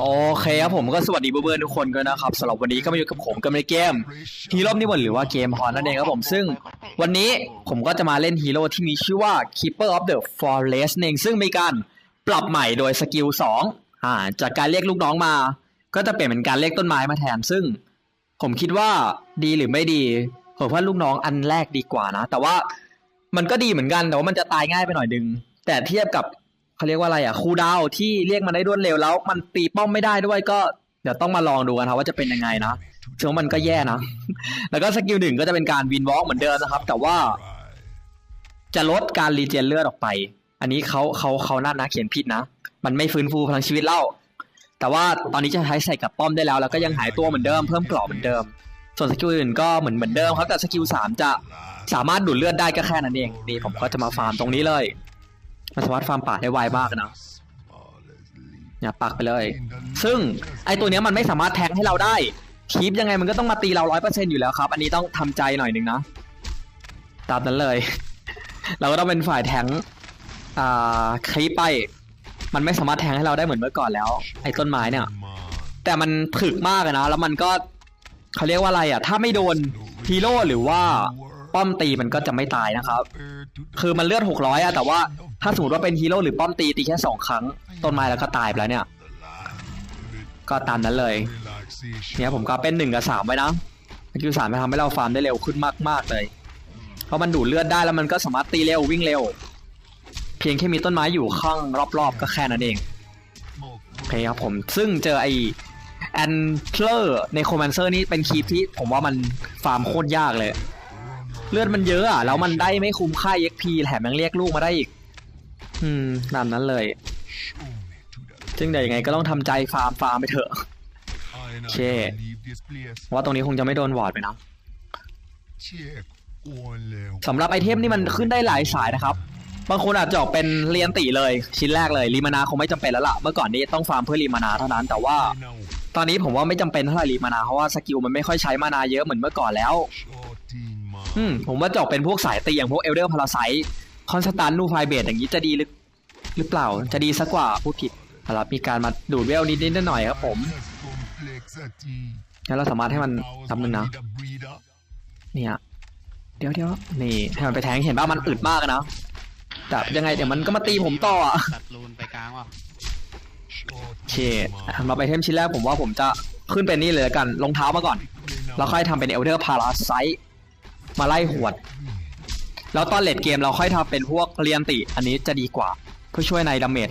โอเคครับผมก็สวัสดีเพื่อนๆทุกคนกันนะครับสำหรับวันนี้ก็มาอยู่กับผมกับในเกมฮีโร่นี่บนหรือว่าเกมฮอนนั่นเองครับผมซึ่งวันนี้ผมก็จะมาเล่นฮีโร่ที่มีชื่อว่า Keeper of the Forest นั่นเองซึ่งมีการปรับใหม่โดยสกิล2อ่าจากการเรียกลูกน้องมา ก็จะเปลี่ยนเป็นการเรียกต้นไม้มาแทน ซึ่ง ผมคิดว่าดีหรือไม่ดีผมว่าลูกน้องอันแรกดีกว่านะ แต่ว่ามันก็ดีเหมือนกันแต่ว่ามันจะตายง่ายไปหน่อยนึงแต่เทียบกับ เขาเรียกว่าอะไรอะคูดาวที่เรียกมันได้รวดเร็วแล้ว มันตีป้อมไม่ได้ด้วยก็เดี๋ยวต้องมาลองดูกันครับว่าจะเป็นยังไงนะซึ่งว่ามันก็แย่นะ แล้วก็สกิลหนึ่งก็จะเป็นการวินวอล์กเหมือนเดิมนะครับ แต่ว่า จะลดการรีเจนเลือดออกไป อันนี้เขาเขาเขานั่นนะเขียนผิดนะ มันไม่ฟื้นฟูพลังชีวิตเล่า แต่ว่าตอนนี้จะใช้ใส่กับป้อมได้แล้ว แล้วก็ยังหายตัวเหมือนเดิมเพิ่มกรอบเหมือนเดิม ส่วนสกิลอื่นก็เหมือนเหมือนเดิมครับ แต่สกิลสามจะสามารถดูดเลือดได้ก็แค่นั้นเองนี่ผมก็จะมาฟาร์มตรงนี้เลย มันสามารถฟาร์มป่าได้ไวมากนะเนี่ยปักไปเลย ซึ่งไอตัวเนี้ยมันไม่สามารถแทงให้เราได้คีปยังไงมันก็ต้องมาตีเราร้อยเปอร์เซ็นอยู่แล้วครับ อันนี้ต้องทำใจหน่อยหนึ่งนะตามนั้นเลย เราก็ต้องเป็นฝ่ายแทงอ่าคลิปไป มันไม่สามารถแทงให้เราได้เหมือนเมื่อก่อนแล้ว ไอ้ต้นไม้เนี่ย แต่มันผึกมากอะนะ แล้วมันก็เขาเรียกว่าอะไรอะถ้าไม่โดนฮีโร่หรือว่า ป้อมตีมันก็จะไม่ตายนะครับ คือมันเลือด600อยอะแต่ว่าถ้าสมมติว่าเป็นฮีโร่หรือป้อมตีตีแค่สองครั้ง ต้นไม้แล้วก็ตายไปแล้วเนี่ย ก็ตามนั้นเลย เนี่ยผมก็เป็นหนึ่งกับสามไว้นะสกิลสามจะทำให้เราฟาร์มได้เร็วขึ้นมากๆเลย เพราะมันดูดเลือดได้แล้วมันก็สามารถตีเร็ววิ่งเร็ว เพียงแค่มีต้นไม้อยู่ข้างรอบๆ ก็แค่นั้นเองโอเคครับผมซึ่งเจอไอแอนเทอร์ในโคม a นเซอร์นี่เป็นคีปที่ผมว่ามันฟาร์มโคตรยากเลย เลือดมันเยอะอะแล้วมันได้ไม่คุ้มค่า XP แถมยังเรียกลูกมาได้อีก อืมตามนั้นเลย ซึ่งเดี๋ยวยังไงก็ต้องทำใจฟาร์มฟาร์มไปเถอะโอเคเคเพราะว่าตรงนี้คงจะไม่โดนวอร์ดไปนะสำสำหรับไอเทมนี่มันขึ้นได้หลายสายนะครับ บางคนอาจจะออกเป็นเรียนตีเลยชิ้นแรกเลยรีมานาคงไม่จำเป็นแล้วล่ะ เมื่อก่อนนี้ต้องฟาร์มเพื่อรีมานาเท่านั้น แต่ว่าตอนนี้ผมว่าไม่จำเป็นเท่าไหร่รีมานาเพราะว่าสกิลมันไม่ค่อยใช้มานาเยอะเหมือนเมื่อก่อนแล้ว อืมผมว่าจะออกเป็นพวกสายตีอย่างพวกเอลเดอร์พาราไซคอนสแตนนูไฟเบตอย่างนี้จะดีหรือหรือเปล่า จะดีสักกว่าผู้ผิดครับมีการมาดูดเวลนิดนิดๆหน่อยๆครับผมงั้นเราสามารถให้มันทำนึงนะเนี่ยเดี๋ยวเดี๋ยวนี่ให้มันไปแทงเห็นว่ามันอึดมากอะนะแต่ยังไงเดี๋ยวมันก็มาตีผมต่ออะตัดรูนไปกลางว่ะโอเคสำหรับไอเทมชิ้นแรกผมว่าผมจะขึ้นเป็นนี่เลยละกันรองเท้ามาก่อน แล้วค่อยทำเป็นเอลเดอร์พาราไซ มาไล่หวด แล้วตอนเลดเกมเราค่อยทำเป็นพวกเรียนติ อันนี้จะดีกว่า เพื่อช่วยในดาเมจ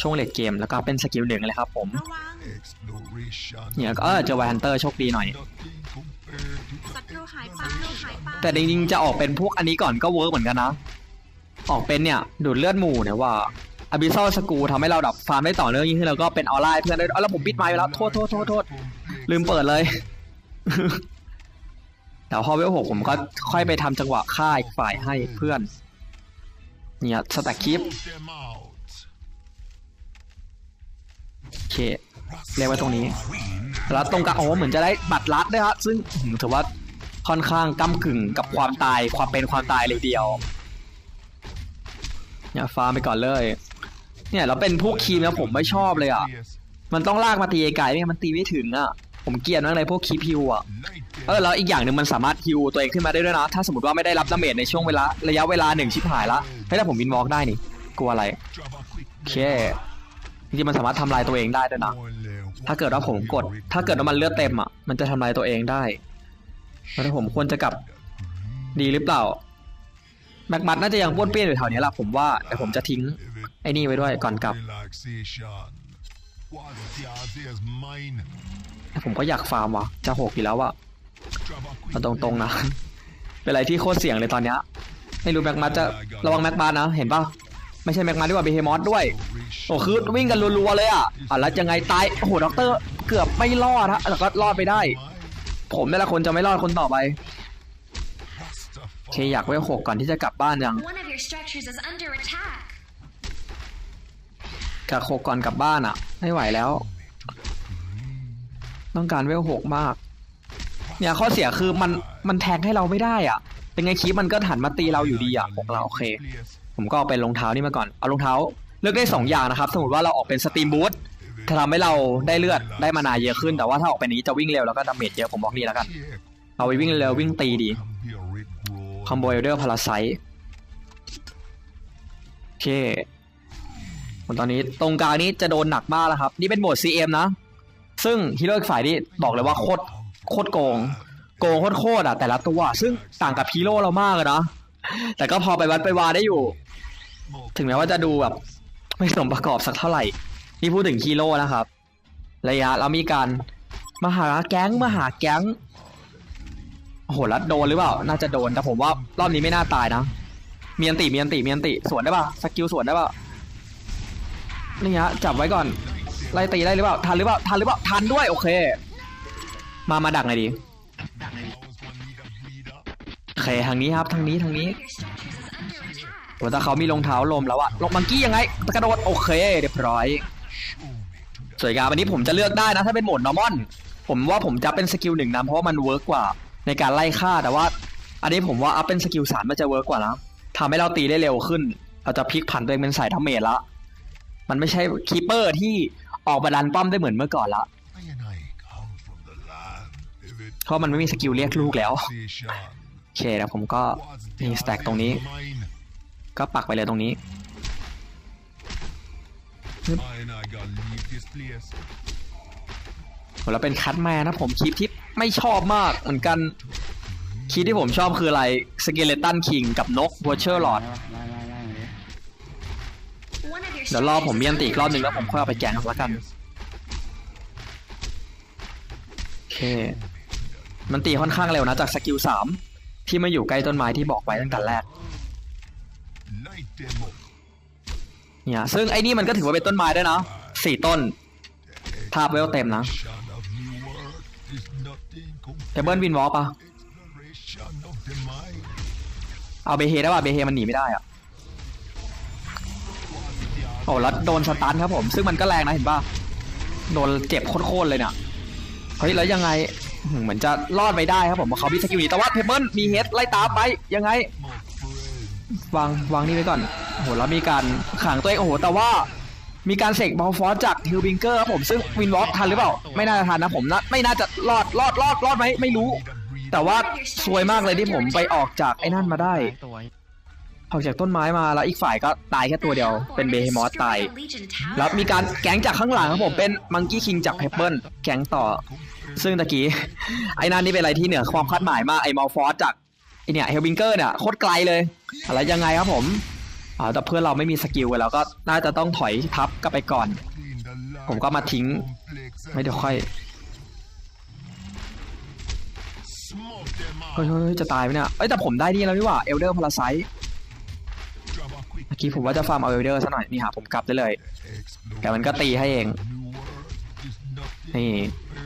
ช่วงเลดเกมแล้วก็เป็นสกิลหนึ่งเลยครับผมระวังเนี่ยก็เออเจอแวนเตอร์โชคดีหน่อยศัตรูหายไปหายไปแต่จริงๆจะออกเป็นพวกอันนี้ก่อนก็เวิร์กเหมือนกันนะ ออกเป็นเนี่ยดูดเลือดหมู่เนี่ยว่าอ b ิ s ซ l สกูทำให้เราดับฟาร์มได้ต่อเนื่องยิ่งขึ้นแล้วก็เป็นออไลน์เพื่อนได้เอาแล้วผมปิดไมค์ไปแล้วโทษโทษโทษโทษลืมเปิดเลย แต่พอเวลหกผมก็ค่อยไปทำจังหวะฆ่าอีกฝ่ายให้เพื่อน เนี่ยสแต็กคลิปโอเคเรียกไว้ตรงนี้แล้วตรงกลางโอ้เหมือนจะได้บัตรลัดด้วยครับซึ่งอืมถือว่าค่อนข้างก้ากึ่งกับความตายความเป็นความตายเลยเดียวเนี่ยฟาร์มไปก่อนเลย เนี่ยแล้วเป็นพวกคีมนะผมไม่ชอบเลยอะมันต้องลากมาตีไกลๆไม่งั้นมันตีไม่ถึงอะ ผมเกลียดมากเลยพวกคีพิวอะเออแล้วอีกอย่างหนึ่งมันสามารถฮิวตัวเองขึ้นมาได้ด้วยนะ ถ้าสมมติว่าไม่ได้รับดาเมจในช่วงเวลาระยะเวลาหนึ่งชิบหายละเฮ้ยถ้าผมวินวอล์กได้นี่กลัวอะไรโอเคจริงๆมันสามารถทำลายตัวเองได้ด้วยนะถ้าเกิดว่าผมกด ถ้าเกิดว่ามันเลือดเต็มอะมันจะทำลายตัวเองได้แล้วถ้าผมควรจะกลับดีหรือเปล่าแม็กมัดน่าจะยังป้วนเปี้ยนอยู่แถวนี้แหละผมว่าแต่ผมจะทิ้งไอ้นี่ไว้ด้วยก่อนกลับแต่ ผมก็อยากฟาร์มว่ะ จะหกอยู่แล้วอะเอาตรงๆนะ เป็นอะไรที่โคตรเสี่ยงเลยตอนเนี้ย ไม่รู้แม็กมัดจะระวังแม็กบาร์นะ เห็นป่ะ ไม่ใช่แม็กมัดด้วยว่าเบเฮมอสด้วย โอ้คือวิ่งกันรัวๆเลยอะอะแล้วยังไงตาย โอ้โหด็อกเตอร์เกือบไม่รอดฮะแต่ก็รอดไปได้ ผมนี่แหละคนจะไม่รอดคนต่อไปโอเคอยากไว้หกก่อนที่จะกลับบ้านยัง One of your structures is under attack กะหกก่อนกลับบ้านอะไม่ไหวแล้ว ต้องการเวลหกมาก เนี่ยข้อเสียคือมันมันแทงให้เราไม่ได้อะ เป็นไงคีปมันก็หันมาตีเราอยู่ดีอะของเราโอเค ผมก็เอาเป็นรองเท้านี่มาก่อน เอารองเท้าเลือกได้สองอย่างนะครับ สมมติว่าเราออกเป็นสตรีมบูทจะทำให้เราได้เลือดได้มานาเยอะขึ้น แต่ว่าถ้าออกไปนี้จะวิ่งเร็วแล้วก็ดาเมจเยอะผมบอกนี่แล้วกัน เอาไปวิ่งเร็ววิ่งตีดีคอมโบเอลเดอร์พาราไซโอเคตอนนี้ตรงกลางนี้จะโดนหนักมากแล้วครับ นี่เป็นโหมด CM นะ ซึ่งฮีโร่อีกฝ่ายนี่บอกเลยว่าโคตรโคตรโกง โกงโคตรๆอะแต่ละตัวซึ่งต่างกับฮีโร่เรามากเลยนะแต่ก็พอไปวัดไปวาได้อยู่ ถึงแม้ว่าจะดูแบบ ไม่สมประกอบสักเท่าไหร่ นี่พูดถึงฮีโร่นะครับ ระยะเรามีการมหาแก๊งมหาแก๊งโหแล้วโดนหรือเปล่า น่าจะโดน แต่ผมว่ารอบนี้ไม่น่าตายนะ เมีอันติมีอันติมีอันติสวนได้ป่ะ สกิลสวนได้ป่ะ นี่ฮะจับไว้ก่อน ไล่ตีได้หรือเปล่าทันหรือเปล่าทันหรือเปล่าทันด้วยโอเค มามาดักหน่อยดิโอเคทางนี้ครับทางนี้ทางนี้แต่เขามีรองเท้าลมแล้วอะลงมังกี้ยังไงกระโดดโอเคเรียบร้อยสวยงามวันนี้ผมจะเลือกได้นะถ้าเป็นโหมดนอร์มอนผมว่าผมจะเป็นสกิลหนึ่งนะเพราะว่ามันเวิร์กกว่าในการไล่ฆ่าแต่ว่า อันนี้ผมว่าอัพเป็นสกิลสามมันจะเวิร์กกว่านะทำให้เราตีได้เร็วขึ้น เราจะพลิกผันตัวเองเป็นสายทำเมจละมันไม่ใช่คีเปอร์ที่ ออกมาดันป้อมได้เหมือนเมื่อก่อนละ เพราะมันไม่มีสกิลเรียกลูกแล้ว โอเคแล้วผมก็มีสแต็กตรงนี้ ก็ปักไปเลยตรงนี้แล้วเป็นคัตแมนนะผมคลิปที่ไม่ชอบมากเหมือนกันคลิปที่ผมชอบคืออะไรสเกเลตันคิงกับนกวอเชอร์หลอด เดี๋ยวรอผมเมียนตีอีกรอบหนึ่งแล้วผมค่อยเอาไปแกงแล้วกันโอเค มันตีค่อนข้างเร็วนะจากสกิลสามที่มาอยู่ใกล้ต้นไม้ที่บอกไว้ตั้งแต่แรกเนี่ยซึ่งไอ้นี่มันก็ถือว่าเป็นต้นไม้ด้วยนะสี่ต้นทาบเวลเต็มนะเทเบิลวินวอลปะเอาเบเฮได้ป่ะเบเฮมันหนีไม่ได้อะ โอ้แล้วโดนสตันครับผม ซึ่งมันก็แรงนะเห็นป่ะโดนเจ็บโคตรๆเลยเนี่ยเฮ้ยแล้วยังไงเหมือนจะรอดไปได้ครับผมเพราเขามีสกิลนี้แต่ว่าเทเบิลมีเฮดไล่ตามไปยังไง วางวางนี่ไว้ก่อนโอ้โหแล้วมีการขังตัวเองโอ้โหแต่ว่ามีการเสกบอลฟอสจากฮิลบิงเกอร์ครับผมซึ่งวินวอล์กทันหรือเปล่า ไม่น่าจะทันนะผมนะไม่น่าจะรอดรอดรอดรอดไหมไม่รู้ แต่ว่าซวยมากเลยที่ผมไปออกจากไอ้นั่นมาได้ ออกจากต้นไม้มาแล้วอีกฝ่ายก็ตายแค่ตัวเดียว เป็นเบเฮมอสตาย แล้วมีการแก๊งจากข้างหลังครับผมเป็นมังกี้คิงจากเพเปิลแก๊งต่อ ซึ่งตะกี้ ไอ้นั่นนี่เป็นอะไรที่เหนือความคาดหมายมากไอ้มอลฟอสจากไอเนี่ยเฮลบิงเกอร์เนี่ยโคตรไกลเลยอะไรยังไงครับผมอ่าแต่เพื่อนเราไม่มีสกิลแล้วก็น่าจะต้องถอยทับก็ไปก่อน ผมก็มาทิ้ง ไม่เดี๋ยวค่อยเฮ้ยเฮ้ยเฮ้ยจะตายไหมเนี่ยเอ้ยแต่ผมได้นี่แล้วนี่หว่าเอลเดอร์พาราไซ เมื่อกี้ผมว่าจะฟาร์มเอาเอลเดอร์ซะหน่อยนี่หาผมกลับได้เลย แต่มันก็ตีให้เอง นี่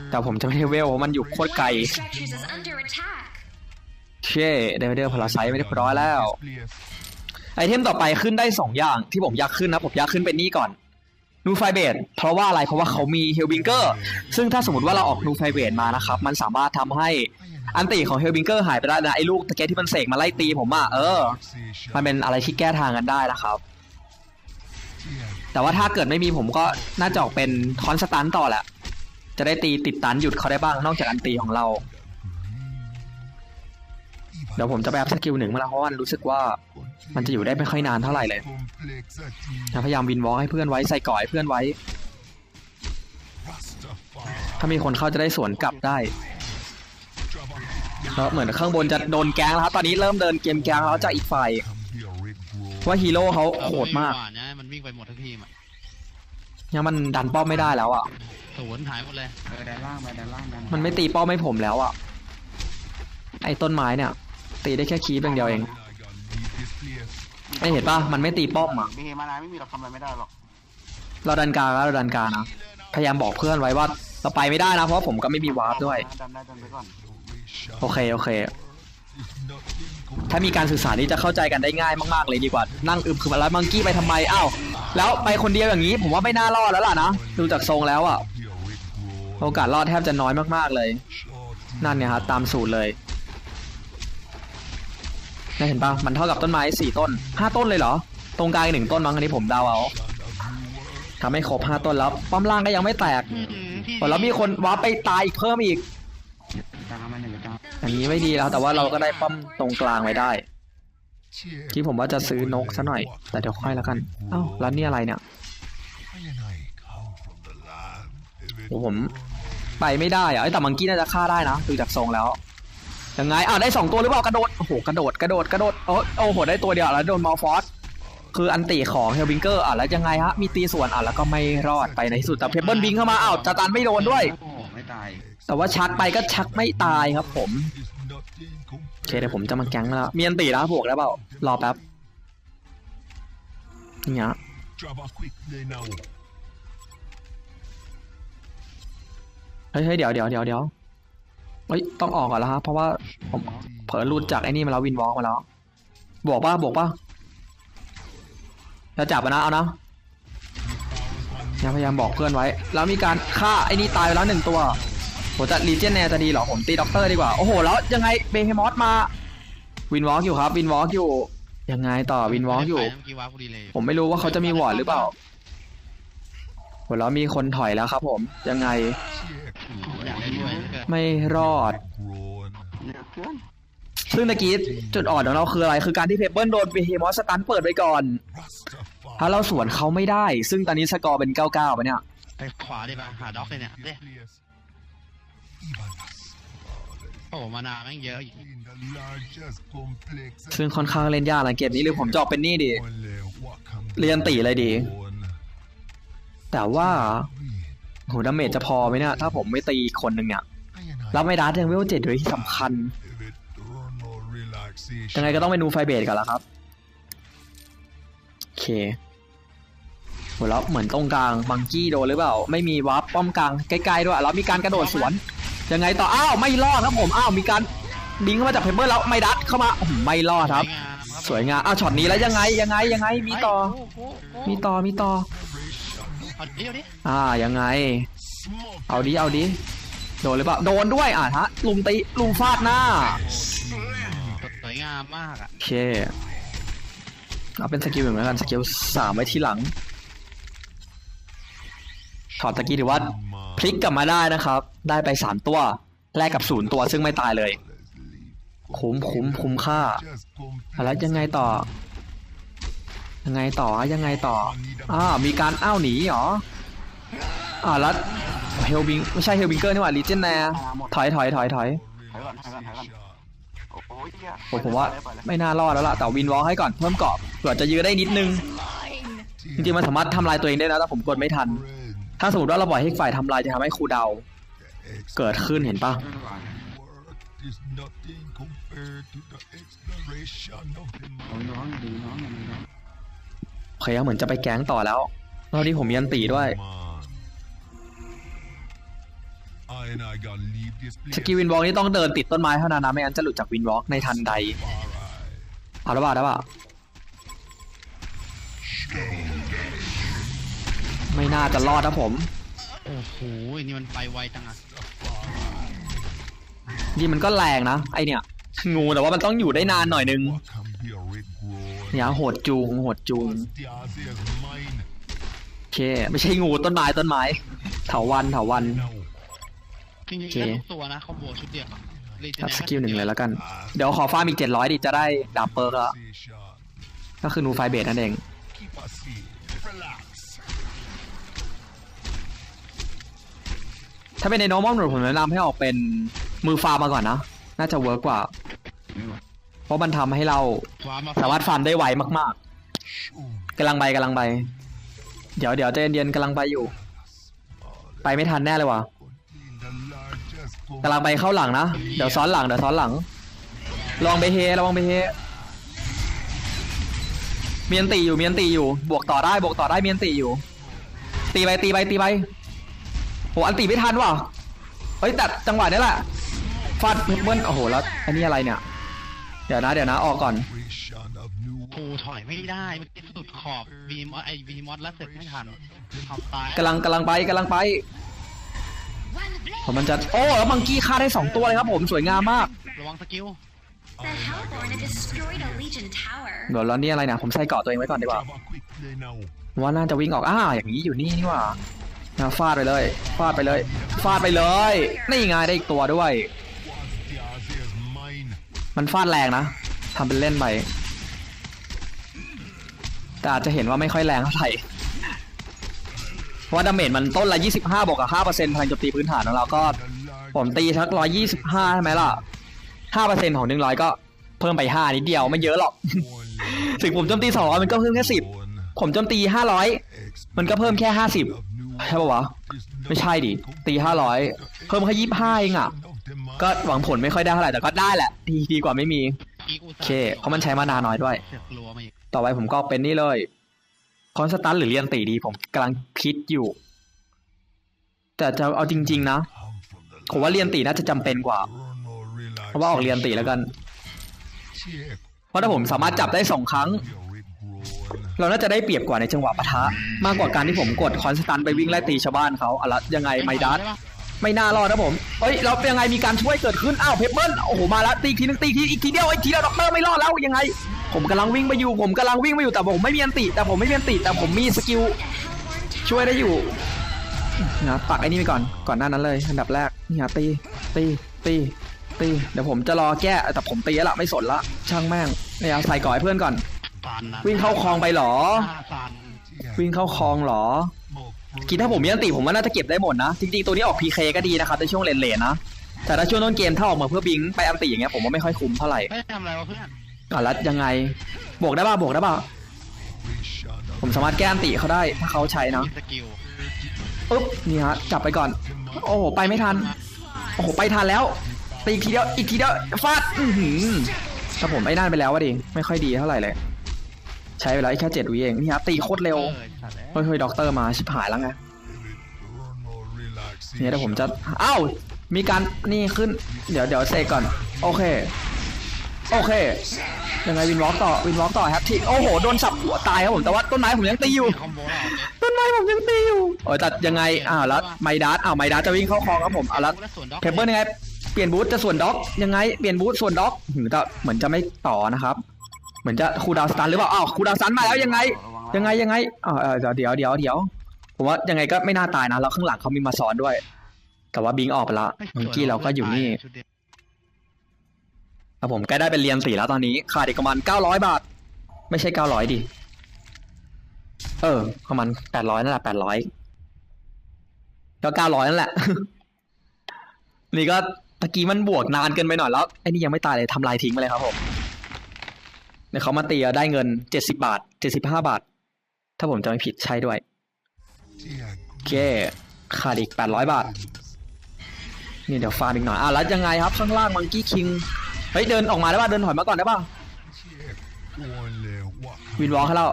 แต่ผมจะไม่ได้เวลเพราะมันอยู่โคตรไกล เช่เดลเดอร์พาราไซไม่ได้พร้อยแล้ว ไอเทมต่อไปขึ้นได้ 2 อย่างที่ผมอยากขึ้นนะ ผมอยากขึ้นเป็นนี่ก่อน นูไฟเบดเพราะว่าอะไรเพราะว่าเขามีเฮลบิงเกอร์ซึ่งถ้าสมมติว่าเราออกนูไฟเบดมานะครับ มันสามารถทำให้อันติของเฮลบิงเกอร์หายไปได้นะไอ้ลูกตะเกียบที่มันเสกมาไล่ตีผมอะเออ มันเป็นอะไรที่แก้ทางกันได้นะครับ แต่ว่าถ้าเกิดไม่มีผมก็น่าจะออกเป็นคอนสตันต่อแหละ จะได้ตีติดตันหยุดเขาได้บ้างนอกจากอันตีของเรา เดี๋ยวผมจะไปอัพสกิลหนึ่งมาแล้วเพราะว่ารู้สึกว่า มันจะอยู่ได้ไม่ค่อยนานเท่าไหร่เลยพยายามวินวอล์กให้เพื่อนไว้ใส่ก่อให้เพื่อนไว้ ถ้ามีคนเข้าจะได้สวนกลับได้แล้วเหมือนข้างบนจะโดนแกงแล้วครับตอนนี้เริ่มเดินเกมแกงแล้วจากอีกฝ่ายว่าฮีโร่เขาโหดมากนะมันวิ่งไปหมดทั้งทีมอะเนี่ยมันดันป้อมไม่ได้แล้วอะสวนหายหมดเลยเออด้านล่างไปด้านล่างด้านล่างมันไม่ตีป้อมให้ผมแล้วอะไอ้ต้นไม้เนี่ยตีได้แค่คีบอย่างเดียวเอง ไม่เห็นป่ะ มันไม่ตีป้อมอะ มีเฮมานาไม่มีเราทำอะไรไม่ได้หรอก เราดันกลางแล้วเราดันกลางนะ พยายามบอกเพื่อนไว้ว่า เราไปไม่ได้นะ เพราะว่าผมก็ไม่มีวาร์ปด้วย ดันได้ดันไปก่อน โอเค โอเค ถ้ามีการสื่อสารนี่จะเข้าใจกันได้ง่ายมาก ๆ เลยดีกว่า นั่งอึมคือมาแล้วมังกี้ไปทำไม อ้าว แล้วไปคนเดียวอย่างนี้ ผมว่าไม่น่ารอดแล้วล่ะนะ ดูจากทรงแล้วอะ โอกาสรอดแทบจะน้อยมากๆเลย นั่นเนี่ยครับตามสูตรเลย ได้เห็นปะมันเท่ากับต้นไม้สี่ต้นห้าต้นเลยเหรอ ตรงกลางอีกหนึ่งต้นมั้งอันนี้ผมเดาเอาทำให้ครบห้าต้นแล้วป้อมล่างก็ยังไม่แตกอื้อหือที่โอ้แล้วมีคนวาร์ปไปตายอีกเพิ่มอีกตามมาหนึ่งตามอันนี้ไม่ดีแล้วแต่ว่าเราก็ได้ป้อมตรงกลางไว้ได้ที่ผมว่าจะซื้อนกซะหน่อย แต่เดี๋ยวค่อยแล้วกันเอ้าแล้วนี่อะไรเนี่ยโอ้ผมไปไม่ได้อะเอ้ยแต่มังกี้น่าจะฆ่าได้นะดูจากทรงแล้ว ยังไงอะได้สองตัวหรือเปล่ากระโดดโอ้โหกระโดดกระโดดกระโดดโอ้โอ้โหได้ตัวเดียวแล้วโดนมอลฟอสคืออันติของเฮลบิงเกอร์อะแล้วยังไงฮะมีตีส่วนอะแล้วก็ไม่รอดไปในที่สุดแต่เพเบิลบิงเข้ามาอ้าวจะตันไม่โดนด้วย โอ้ไม่ตายแต่ว่าชักไปก็ชักไม่ตายครับผมโอเคเดี๋ยวผมจะมาแก๊งแล้วมีอันตีแล้วบวกได้เปล่ารอแป๊บนี่ฮะเฮ้ยเฮ้ยเดี๋ยวเดี๋ยวเดี๋ยวเดี๋ยว เฮ้ยต้องออกก่อนแล้วฮะเพราะว่าผมเผลอหลุดจากไอ้นี่มาแล้ววินวอล์กมาแล้วบวกป่ะบวกป่ะจะจับอะนะเอานะเนี่ยพยายามบอกเพื่อนไว้ แล้วมีการฆ่าไอ้นี่ตายไปแล้วหนึ่งตัวผมจะรีเจนแนจะดีเหรอผมตีด็อกเตอร์ดีกว่า โอ้โห แล้วยังไงเบเฮมอสมา วินวอล์กอยู่ครับ วินวอล์กอยู่ ยังไงต่อวินวอล์กอยู่เมื่อกี้วาร์ปพอดีเลยผมไม่รู้ว่าเขาจะมีวอร์ดหรือเปล่าโหแล้วมีคนถอยแล้วครับผม ยังไง อืมอยากได้ด้วยเหลือเกินไม่รอดเยอะเกินซึ่งตะกี้จุดอ่อนของเราคืออะไร คือการที่เพเปิลโดนเบเฮมอสสตันเปิดไปก่อน ถ้าเราสวนเขาไม่ได้ ซึ่งตอนนี้สกอร์เป็น 9-9ไปเนี่ย ไปขวาดีป่ะหาด็อกเลยเนี่ยเด้โอ้โหมานาแม่งเยอะอีกซึ่งค่อนข้างเล่นยากนะเกมนี้หรือผมจะออกเป็นนี่ดี เรียนตีเลยดี แต่ว่า โหดาเมจจะพอไหมเนี่ยถ้าผมไม่ตีอีกคนหนึ่งเนี่ยแล้วไม่ดัดยังเวลเจ็ดด้วยที่สำคัญ ยังไงก็ต้องเป็นนูไฟเบดก่อนละครับ โอเคโหแล้วเหมือนตรงกลางบังกี้โดนหรือเปล่า ไม่มีวาร์ปป้อมกลางใกล้ๆด้วย แล้วมีการกระโดดสวน ยังไงต่อ อ้าวไม่รอดครับผม อ้าวมีการบิงเข้ามาจากเพเปอร์แล้วไม่ดัดเข้ามาอื้อหือไม่รอดครับ สวยงามอ้าวช็อตนี้แล้วยังไงยังไงยังไงมีต่อ มีต่อมีต่อ เอาดิเอาดิอ่ายังไง เอาดิเอาดิโดนหรือเปล่าโดนด้วยอะฮะลุมตีลุมฟาดหน้าสวยงามมากอะโอเคเอาเป็นสกิลหนึ่งแล้วกันสกิลสามไว้ที่หลังช็อตตะกี้ถือว่าพลิกกลับมาได้นะครับ ได้ไปสามตัวแลกกับศูนย์ตัวซึ่งไม่ตายเลย คุ้มคุ้มคุ้มค่า แล้วยังไงต่อ ยังไงต่อยังไงต่ออ่ามีการอ้าวหนีเหรออ่าแล้วเฮลบิงไม่ใช่เฮลบิงเกอร์นี่หว่าลีเจนแนร์ถอยถอยถอยถอยถอยก่อนถอยก่อนถอยก่อนโอ้ยผมผมว่าไม่น่ารอดแล้วล่ะแต่วินวอลให้ก่อนเพิ่มเกรอบเผื่อจะยื้อได้นิดนึงจริงๆมันสามารถทำลายตัวเองได้นะแต่ผมกดไม่ทัน ถ้าสมมติว่าเราปล่อยให้ฝ่ายทำลายจะทำให้ครูเดา เกิดขึ้นเห็นปะน้องดีน้องย่างนี้น้อง เคเหมือนจะไปแก๊งต่อแล้วรอบนี้ผมมีอันตีด้วยสกิลวินวอล์กนี่ต้องเดินติดต้นไม้เท่านั้นนะไม่งั้นจะหลุดจากวินวอล์กในทันใดเอาแล้วป่ะแล้วป่ะไม่น่าจะรอดนะผม โอ้โห นี่มันไปไวจังอะนี่มันก็แรงนะ ไอเนี่ย งูแต่ว่ามันต้องอยู่ได้นานหน่อยนึง เนี่ยโหดจูงโหดจูงโอเค ไม่ใช่งูต้นไม้ต้นไม้เถาวันเถาวัน จริงโอๆเคได้ทุกตัวนะคอมโบชุดเดียวรับสกิลหนึ่งเลยแล้วกัน เดี๋ยวขอฟาร์มอีกเจ็ดร้อยดิจะได้ดาบเปิร์กแล้วก็คือนูไฟเบสนั่นเองถ้าเป็นใน normal mode ผมแนะนำให้ออกเป็นมือฟาร์มมาก่อนนะ น่าจะเวิร์กกว่าเพ ราะมันทำให้เราว้ามาสามารถฟาร์มได้ไวมากๆกำลังไปกำลังไป เดี๋ยวเดี๋ยวใจเย็นๆกำลังไปอยู่ ไปไม่ทันแน่เลยว่ะกำลังไปเข้าหลังนะ เดี๋ยวซ้อนหลังเดี๋ยวซ้อนหลัง ลองไปเฮระวังไปเฮเมียนตีอยู่เมียนตีอยู่ บวกต่อได้บวกต่อได้เมียนตีอยู่ ตีไปตีไปตีไปโหอันตีไม่ทันว่ะเฮ้ยแต่จังหวะนี้แหละฟาดเบิ้ลโอ้โหแล้วอันนี้อะไรเนี่ย เดี๋ยวนะเดี๋ยวนะออกก่อน โอ้ถอยไม่ได้มันติดสุดขอบวีมไอวีมอสแล้วเสร็จไม่ทันขอบตายกำลังกำลังไปกำลังไป ผมมันจะโอ้แล้วมังกี้ฆ่าได้สองตัวเลยครับผมสวยงามมากระวังสกิล The Hellborn have destroyed a Legion tower. เดี๋ยวแล้วนี่อะไรนะผมใส่เกาะตัวเองไว้ก่อนดีกว่าว่าน่าจะวิ่งออกอ้าอย่างนี้อยู่นี่นี่หว่านะฟาดไปเลย ฟาดไปเลย ฟาดไปเลย นี่ไงได้อีกตัวด้วย มันฟาดแรงนะทำเป็นเล่นไปแต่อาจจะเห็นว่าไม่ค่อยแรงเท่าไหร่เพราะว่าดาเมจมันต้นละ 25 บวกกับ 5%พลังโจมตีพื้นฐานของเราก็ผมตีสัก 125 ใช่ไหมล่ะ 5%ของ 100 ก็เพิ่มไป 5 นิดเดียวไม่เยอะหรอก ถึงผมโจมตี 200 มันก็เพิ่มแค่ 10 ผมโจมตี 500 มันก็เพิ่มแค่ 50 ใช่ปะวะ ไม่ใช่ดิ ตี 500 เพิ่มแค่ 25 เองอะ ก็หวังผลไม่ค่อยได้เท่าไหร่แต่ก็ได้แหละดีดีกว่าไม่มีอีกอุตโอส่าเค เพราะมันใช้มานาน้อยด้วยเสือกกลัวมาอีกต่อไปผมก็เป็นนี่เลย คอนสตันหรือเรียนตีดี ผมกำลังคิดอยู่ แต่จะเอาจริง ๆ นะ ผมว่าเรียนตีน่าจะจำเป็นกว่า เพราะว่าออกเรียนตีแล้วกัน เพราะถ้าผมสามารถจับได้สองครั้ง เราน่าจะได้เปรียบกว่าในจังหวะปะทะ มากกว่าการที่ผมกดคอนสตันไปวิ่งไล่ตีชาวบ้านเขาอะละยังไงไมดัสด้ปะ ไม่น่ารอดนะผม เฮ้ยแล้วยังไงมีการช่วยเกิดขึ้น อ้าวเพปเปิลโอ้โหมาแล้วตีอีกทีนึงตีอีกทีอีกทีเดียวอีกทีเดียวด็อกเตอร์ไม่รอดแล้วยังไง ผมกำลังวิ่งไปอยู่ผมกำลังวิ่งไปอยู่แต่ผมไม่มีอันติแต่ผมไม่มีอันติแต่ผมมีสกิลช่วยได้อยู่นะปักไอ้นี่ไปก่อนก่อนหน้านั้นเลยอันดับแรกนี่ฮะตีตีตีตีเดี๋ยวผมจะรอแก้แต่ผมตีแล้วละไม่สนละช่างแม่งเนี่ยใส่ก่อให้เพื่อนก่อนฟันนะวิ่งเข้าคลองไปเหรอห้าฟันวิ่งเข้าคลองเหรอ คิดถ้าผมมีอันติผมว่าน่าจะเก็บได้หมดนะ จริงๆตัวนี้ออก PK ก็ดีนะครับในช่วงเลนๆนะ แต่ถ้าช่วงต้นเกมถ้าออกมาเพื่อบิงไปอันติอย่างเงี้ยผมว่าไม่ค่อยคุ้มเท่าไหร่ไม่ทำอะไรวะเพื่อนอะแล้วยังไงบวกได้ป่ะบวกได้ป่ะผมสามารถแก้อันติเขาได้ถ้าเขาใช้นะมีสกิลปึ๊บนี่ฮะจับไปก่อน โอ้โหไปไม่ทันโอ้โหไปทันแล้วตีอีกทีเดียวอีกทีเดียวฟาดอือหือถ้าผมไอ้นั่นไปแล้ววะดิไม่ค่อยดีเท่าไหร่เลย ใช้ไปแล้วแค่เจ็ดวิเองนี่ฮะตีโคตรเร็วออสัตว์เฮ้ยเฮ้ยด็อกเตอร์มาชิบหายแล้วไงเนี่ยเดี๋ยวผมจะอ้าวมีการนี่ขึ้น เดี๋ยวเดี๋ยวเซก่อน โอเค โอเคยังไงวินวอล์กต่อวินวอล์กต่อแฮปทีโอ้โหโดนสับหัวตายครับผมแต่ว่าต้นไม้ผมยังตีอยู่มีคอมโบแล้วเหรอต้นไม้ผมยังตีอยู่โอ้ยแต่ยังไงอ้าวแล้วไมดัสอ้าวไมดัสจะวิ่งเข้าคลองครับผมเอาแล้วแล้วส่วนด็อกเพเปอร์ยังไงเปลี่ยนบูทจะส่วนด็อกยังไงเปลี่ยนบูทส่วนด็อกหืมแต่เหมือนจะไม่ต่อนะครับ เหมือนจะคูลดาวน์สตันหรือเปล่าอ้าวคูลดาวน์สตันมาแล้วยังไง ยังไงยังไงอ่าเออเดี๋ยวเดี๋ยวเดี๋ยวเดี๋ยวผมว่ายังไงก็ไม่น่าตายนะแล้วข้างหลังเขามีมาซ้อนด้วย แต่ว่าบิงออกไปละม่สวยเมื่อกี้เราก็อยู่นี่ครับผมใกล้ได้เป็นเรียนสี่แล้วตอนนี้ขาดอีกประมาณเก้าร้อยบาท ไม่ใช่เก้าร้อยดิเออประมาณแปดร้อยนั่นแหละแปดร้อยก็เก้าร้อยนั่นแหละ นี่ก็ตะกี้มันบวกนานเกินไปหน่อยแล้วไอ้นี่ยังไม่ตายเลยทำลายทิ้งไปเลยครับผม เนี่ยเขามาตีได้เงินเจ็ดสิบาทเจ็ดสิบห้าบาท ถ้าผมจำไม่ผิดใช่ด้วยโอเคขาดอีกแปดร้อยบาทนี่เดี๋ยวฟาร์มอีกหน่อยอะแล้วยังไงครับข้างล่างมังกี้คิงเฮ้ยเดินออกมาได้ป่ะเดินถอยมาก่อนได้ป่ะวินวอล์กให้เรา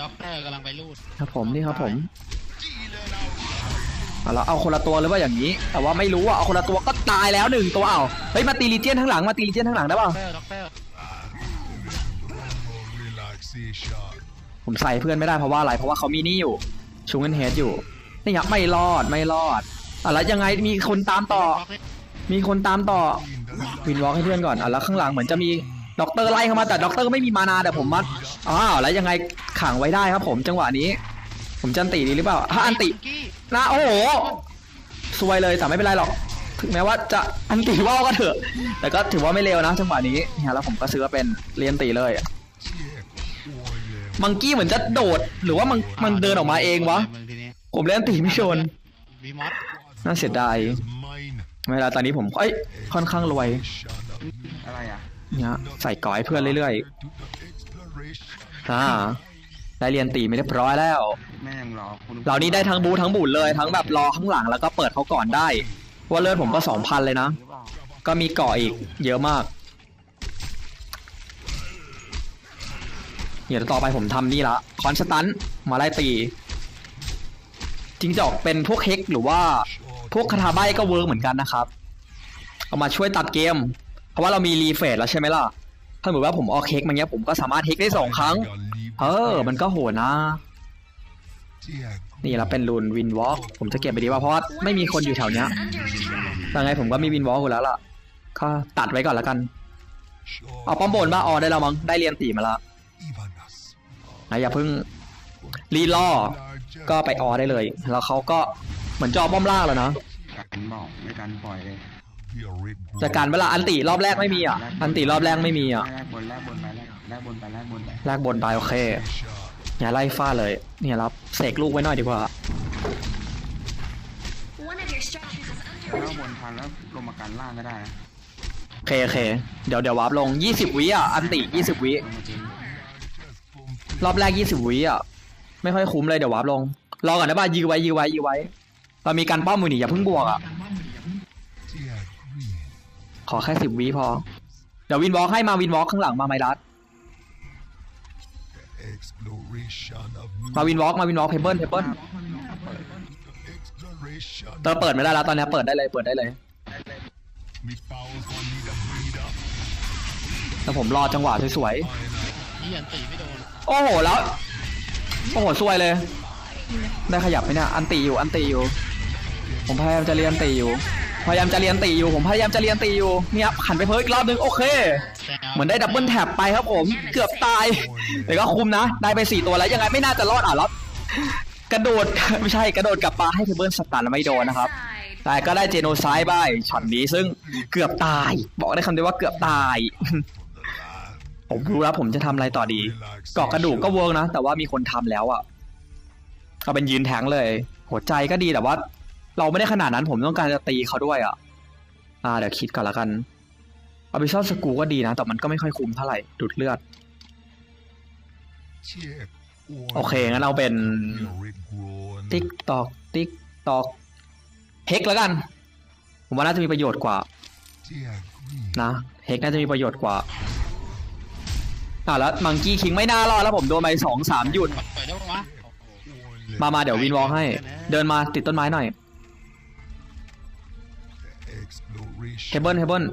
ด็อกเตอร์กำลังไปรูดครับผมนี่ครับผม เอาละเอาคนละตัวหรือว่าอย่างนี้ แต่ว่าไม่รู้ว่าเอาคนละตัวก็ตายแล้วหนึ่งตัวเอาเฮ้ยมาตีลีเจียนข้างหลังมาตีลีเจียนข้างหลังได้ป่ะด็อกเตอร์ด็อกเตอร์ผมใส่เพื่อนไม่ได้เพราะว่าอะไรเพราะว่าเขามีนี่อยู่ชูเงินเฮดอยู่นี่ครับไม่รอดไม่รอดอะแล้วยังไงมีคนตามต่อ มีคนตามต่อวินวอล์กให้เพื่อนก่อนอะแล้วข้างหลังเหมือนจะมีด็อกเตอร์ไล่เข้ามาแต่ด็อกเตอร์ไม่มีมานาแต่ผมมัดอ้าวแล้วยังไงขังไว้ได้ครับผมจังหวะนี้ ผมจะอันติดีหรือเปล่าถ้าอันติกี้ นะโอ้โหซวยเลยแต่ไม่เป็นไรหรอก ถึงแม้ว่าจะอันติว่าวก็เถอะ แต่ก็ถือว่าไม่เลวนะจังหวะนี้เนี่ยแล้วผมก็ซื้อว่าเป็นเรียนตีเลยมังกี้เหมือนจะโดดหรือว่ามันมันเดินออกมาเองวะมึงทีนี้ผมเล่นตีไม่โดนวีมอสน่าเสียดายเวลาตอนนี้ผมเอ้ยค่อนข้างรวยอะไรอะเนี่ยใส่ก่อให้เพื่อนเรื่อยๆอ่า ได้เรียนตีไม่เรียบร้อยแล้ว แม่งรอคุณเรานี่ได้ทั้งบูทั้งบุญเลยทั้งแบบรอข้างหลังแล้วก็เปิดเขาก่อนได้ ว่าเลือดผมก็สองพันเลยนะหรือเปล่าก็มีเกาะอีก เยอะมากเดี๋ยวต่อไปผมทำนี่ละคอนสตันมาไล่ตีจริงจะออกเป็นพวกเฮกหรือว่าพวกคาถาใบก็เวิร์กเหมือนกันนะครับ เอามาช่วยตัดเกม เพราะว่าเรามีรีเฟรชแล้วใช่ไหมล่ะ ถ้าเหมือนว่าผมออกเฮกมันเงี้ยผมก็สามารถเฮกได้สองครั้ง เออ มันก็โหดนะ นี่ละเป็นรูนวินวอล์กผมจะเก็บไปดีว่าเพราะว่าไม่มีคนอยู่แถวเนี้ย Under attack. ยังไงผมก็มีวินวอล์กอยู่แล้วล่ะก็ตัดไว้ก่อนแล้วกัน เอาป้อมบนบ้าออได้แล้วมั้งได้เรียนตีมาแล้วนะอย่าเพิ่งรีล่อ ก็ไปออได้เลย แล้วเขาก็เหมือนจะเอาป้อมล่างแล้วนะกันบอกไม่กันปล่อยเลยจากการเวลาอันติรอบแรกไม่มีอะ อันติรอบแรกไม่มีอะแลกบนแลกบนไปแลก แลกบนไปแลกบนไปแรกบนไปโอเคอย่าไล่ฟาดเลย เนี่ยรับเสกลูกไว้หน่อยดีกว่า One of your structures is แล under กบนทันแล้วลงมากันล่างก็ได้นะโอเคโอเค เดี๋ยวเดี๋ยววาร์ปลง 20 วิอะ อันติ 20 วิ ลงมาจริงรอบแรก 20 วิอะ ไม่ค่อยคุ้มเลยเดี๋ยววาร์ปลง รอก่อนได้ป่ะยื้อไว้ยื้อไว้ยื้อไว้ เรามีการป้อมมือหนีอย่าเพิ่งบวกอะ ขอแค่ 10 วิพอ เดี๋ยววินวอล์กให้มาวินวอล์กข้างหลังมาไมรัส มาวินวอล์กมาวินวอล์กเพเบิลเพเบิลเตอร์เปิดไม่ได้แล้วตอนนี้เปิดได้เลยเปิดได้เลยแล้วผมรอจังหวะสวยๆโอ้โหแล้วโอ้โหซวยเลย ได้ขยับไหมเนี่ยอันตีอยู่อันตีอยู่ ผมพยายามจะเรียนตีอยู่ พยายามจะเรียนตีอยู่ผมพยายามจะเรียนตีอยู่เนี่ยหันไปเพิ่มอีกรอบนึงโอเคแต่าเหมือนได้ดับเบิลแท็บไปครับผมเกือบตายแต่ก็คุ้มนะ ได้ไปสี่ตัวแล้วยังไงไม่น่าจะรอดอะแล้วกระโดดไม่ใช่กระโดดกลับมาให้เทเบิลสตันแล้วไม่โดนนะครับ side. แต่ก็ได้เจโนไซด์ไปช็อตนี้ซึ่งเกือบตาย บอกได้คำเดียวว่าเกือบตาย ผมรู้แล้วผมจะทำอะไรต่อดีเกาะกระดูกก็เวิร์กนะ แต่ว่ามีคนทำแล้วอะเอาเป็นยืนแทงเลย หัวใจก็ดีแต่ว่า เราไม่ได้ขนาดนั้นผมต้องการจะตีเขาด้วยอะ อ่าเดี๋ยวคิดก่อนละกันเอาไปซ่อนสกูก็ดีนะ แต่มันก็ไม่ค่อยคุ้มเท่าไหร่ดูดเลือด โอเค งั้นเอาเป็นติ๊กตอกติ๊กตอกเฮกแล้วกัน ผมว่าน่าจะมีประโยชน์กว่า นะเฮกน่าจะมีประโยชน์กว่าอ่าแล้วมังกี้คิงไม่น่ารอดแล้วผมโดนไปสองสามหยุด มามาเดี๋ยววินวอลให้ เดินมาติดต้นไม้หน่อย เฮเบิลเฮเบิล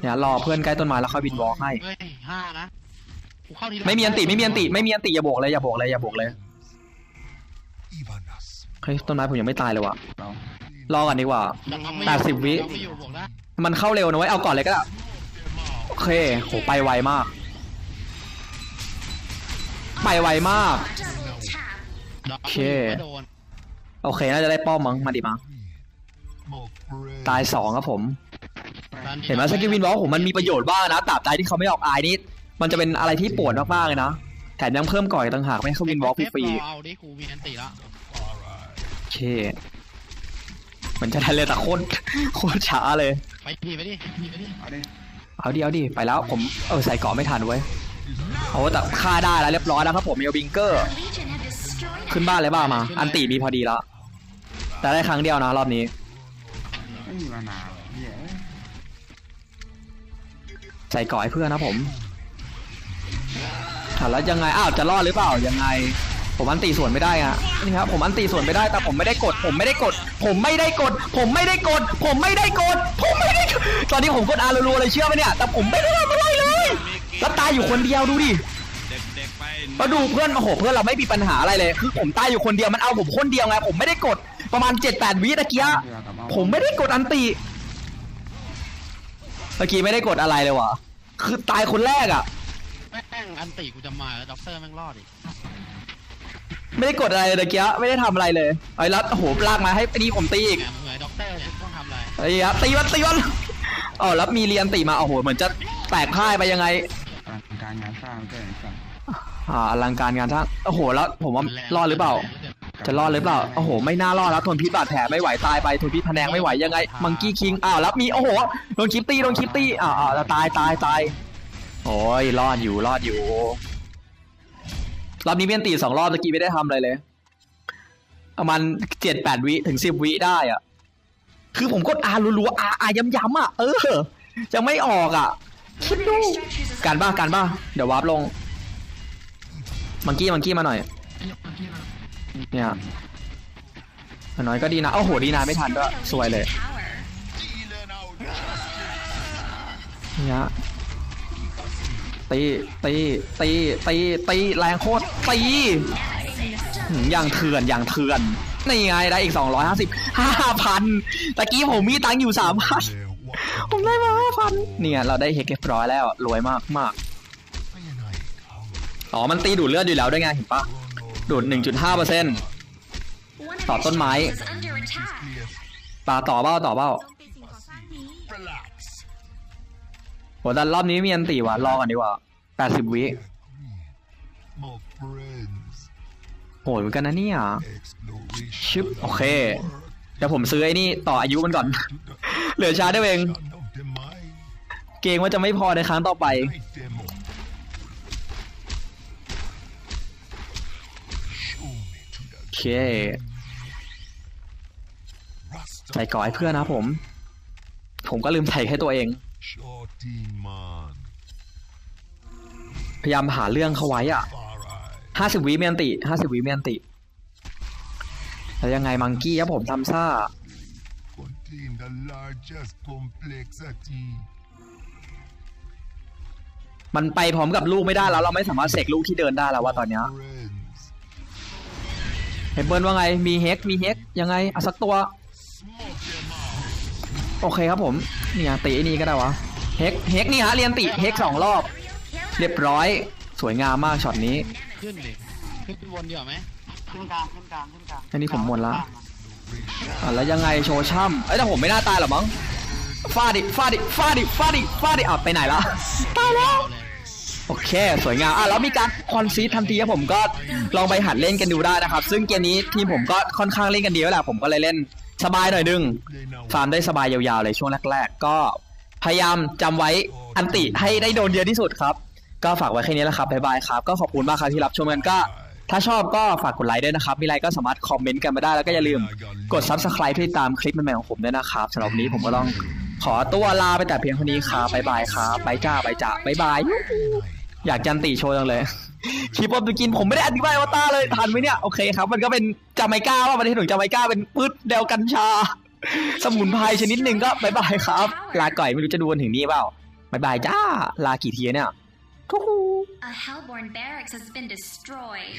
เนี่ยรอเพื่อนใกล้ต้นไม้แล้วค่อยวินวอลให้เฮ้ยห้านะกูเข้าทีละไม่มีอันติไม่มีอันติไม่มีอันติอย่าโบกเลยอย่าโบกเลยอย่าโบกเลยเฮ้ยต้นไม้ผมยังไม่ตายเลยว่ะเรารอก่อนดีกว่าไม่แปดสิบวิไม่อยู่บวกได้มันเข้าเร็วนะเว้ยเอาก่อนเลยก็ได้โอเคโหไปไวมาก ไปไวมาก Double tap. ดอกโอเค ไม่โดน โอเคน่าจะได้ป้อมมั้งมาดิมา ตายสองครับผม เห็นไหมสกิลวินวอลผมมันมีประโยชน์บ้างนะตราบใดที่เขาไม่ออกอายนี่มันจะเป็นอะไรที่ปวดมากๆเลยนะแถมยังเพิ่มก่อยต่างหากไม่ให้เขาวินวอลฟรีเอเอาดิกูมีอันติแล้วๆโอเคเหมันจะทันเลยแต่โคตรโคตรช้าเลยไปทีไปดิทีไปดิเอาดิเอาดิเอาดิไปแล้วผมเออใส่เกราะไม่ทันเว้ยโอ้แต่ฆ่าได้แล้วเรียบร้อยแล้วครับผมเอลบิงเกอร์ Legion have destroyed ขึ้นบ้านเลยบ้ามา อันตีมีพอดีแล้วแต่ได้ครั้งเดียวนะรอบนี้ ไม่มีมานาเหี้ยใส่กราะให้เพื่อนนะผมอะแล้วยังไง อ้าว จะรอดหรือเปล่า ยังไง ผมอันตีส่วนไม่ได้อะนี่ครับ ผมอันตีส่วนไม่ได้ แต่ผมไม่ได้กด ผมไม่ได้กด ผมไม่ได้กด ผมไม่ได้กด ผมไม่ได้กด ผมไม่ได้กด ตอนนี้ผมกดอารัวๆเลยเชื่อไหมเนี่ย แต่ผมไม่ได้ทำอะไรเลย แล้วตายอยู่คนเดียวดูดิมาดูเพื่อน โอ้โห เพื่อนเราไม่มีปัญหาอะไรเลย คือผมตายอยู่คนเดียว มันเอาผมคนเดียวไง ผมไม่ได้กด ประมาณ 7-8 วิตะเกียเพื่อกลับเอาผมไม่ได้กดอันติเมื่อกี้ไม่ได้กดอะไรเลยว่ะคือตายคนแรกอะแม่งอันติกูจะมาแล้วด็อกเตอร์แม่งรอดอีกไม่ได้กดอะไรเลยเมื่อกี้ไม่ได้ทำอะไรเลยไอ้รัดโอ้โหลากมาให้ตีผมตีอีกแหมมึงไงด็อกเตอร์เนี่ยต้องทำอะไรไอ้เหี้ยตีมันตีมันอ๋อแล้วมีเรียนตีมาโอ้โหเหมือนจะแตกพ่ายไปยังไงอลังการงานสร้างเกินสั่งอ่าอลังการงานสร้างโอ้โหแล้วผมว่ารอดหรือเปล่า จะรอดหรือเปล่า โอ้โห ไม่น่ารอดแล้วทนพิษบาดแผลไม่ไหวตายไปทนพิษพะแนงไม่ไหวยังไง มังกี้คิง อ้าวแล้วมี โอ้โห โดนคลิปตี้ โดนคลิปตี้ อ้าวอ้าวตายตายตาย โอ้ย รอดอยู่ รอดอยู่ รอบนี้เมียนตีสองรอบตะกี้ไม่ได้ทำอะไรเลย ประมาณเจ็ดแปดวิถึงสิบวิได้อะคือผมกดอารัวๆอาอาย้ำๆอะ เออ จะไม่ออกอะ คิดดู การบ้าการบ้า เดี๋ยววาร์ปลง มังกี้ มังกี้มาหน่อย เนี่ยอย่างน้อยก็ดีนะโอ้โหดีนะไม่ทันด้วยสวยเลยเนี่ยตีตีตีตีตีแรงโคตรตีอย่างเถื่อนอย่างเถื่อนนี่ไงได้อีก 250 5,000ตะกี้ผมมีตังค์อยู่3,000ผมได้มาห้าพันเนี่ยเราได้เฮกเรียบร้อยแล้วรวยมากมากอ๋อมันตีดูดเลือดอยู่แล้วด้วยไงเห็นปะ ดูด 1.5เปอร์เซ็นต์ One of ต่อต้นไม้ structures is under attack. ปลาต่อเบ้าต่อเบ้าโจมตีสิ่งก่อสร้างนี้โหแต่รอบนี้มีอันตีว่ะ รอก่อนดีกว่า 80 วิโหดเหมือนกันนะเนี่ย ชึบ โอเค เดี๋ยวผมซื้อไอ้นี่ต่ออายุมันก่อน เหลือชาร์จได้เอง เกรงว่าจะไม่พอในครั้งต่อไป เค ใส่ก่อให้เพื่อนนะผม ผมก็ลืมใส่ให้ตัวเอง พยายามหาเรื่องเขาไว้อะห้าสิบวิเมียนติห้าสิบวิเมียนติ แล้วยังไงมังกี้ครับผมทำซ่า มันไปพร้อมกับลูกไม่ได้แล้ว เราไม่สามารถเสกลูกที่เดินได้แล้วว่าตอนเนี้ย Friends. เฮเบิลว่าไง มีเฮกมีเฮกยังไงเอาสักตัว Smoke them out. โอเคครับผมเนี่ยตีไอ้นี่ก็ได้วะ เฮกเฮกนี่ฮะเรียนติเฮกสองรอบ เรียบร้อย สวยงามมากช็อตนี้ ขึ้นดิ ขึ้นบนดีกว่าไหมขึ้นกลางขึ้นกลางขึ้นกลางอันนี้ผมหมดละอะแล้วยังไงโชว์ช่ำเอ้ยแต่ผมไม่น่าตายหรอกมั้งฟาดิฟาดิฟาดิฟาดิฟาดิอะไปไหนละตายแล้วเอาเลย โอเค สวยงามอะแล้วมีการคอนซีดทันทีครับผมก็ลองไปหัดเล่นกันดูได้นะครับ ซึ่งเกมนี้ทีมผมก็ค่อนข้างเล่นกันดีแล้วแหละผมก็เลยเล่นสบายหน่อยนึงฟาร์มได้สบายยาวๆเลยช่วงแรก ๆ ก็พยายามจำไว้อันติให้ได้โดนเยอะที่สุดครับ ก็ฝากไว้แค่นี้แหละครับบ๊ายบายครับก็ขอบคุณมากครับที่รับชมกันก็ ถ้าชอบก็ฝากกดไลค์ด้วยนะครับ มีอะไรก็สามารถคอมเมนต์กันมาได้แล้วก็อย่าลืมกด subscribe เพื่อติดตามคลิปใหม่ๆของผมด้วยนะครับสำหรับวันนี้ผมก็ต้องขอตัวลาไปแต่เพียงเท่านี้ครับบ๊ายบายครับบายจ้าบายจ้าบ๊ายบาย อยากจันติโชว์จังเลยคีบอมตุกินผมไม่ได้อธิบายอวตารเลยทันไหมเนี่ยโอเคครับ มันก็เป็นจาไมก้าว่าประเทศของจาไมก้าเป็นพืชเดวกัญชา สมุนไพรชนิดหนึ่งก็บายบายครับ ลาก่อยไม่รู้จะดูกันถึงนี้เปล่าบายบายจ้า ลากี่ทีเนี่ยทุก A Hellborn barracks has been destroyed.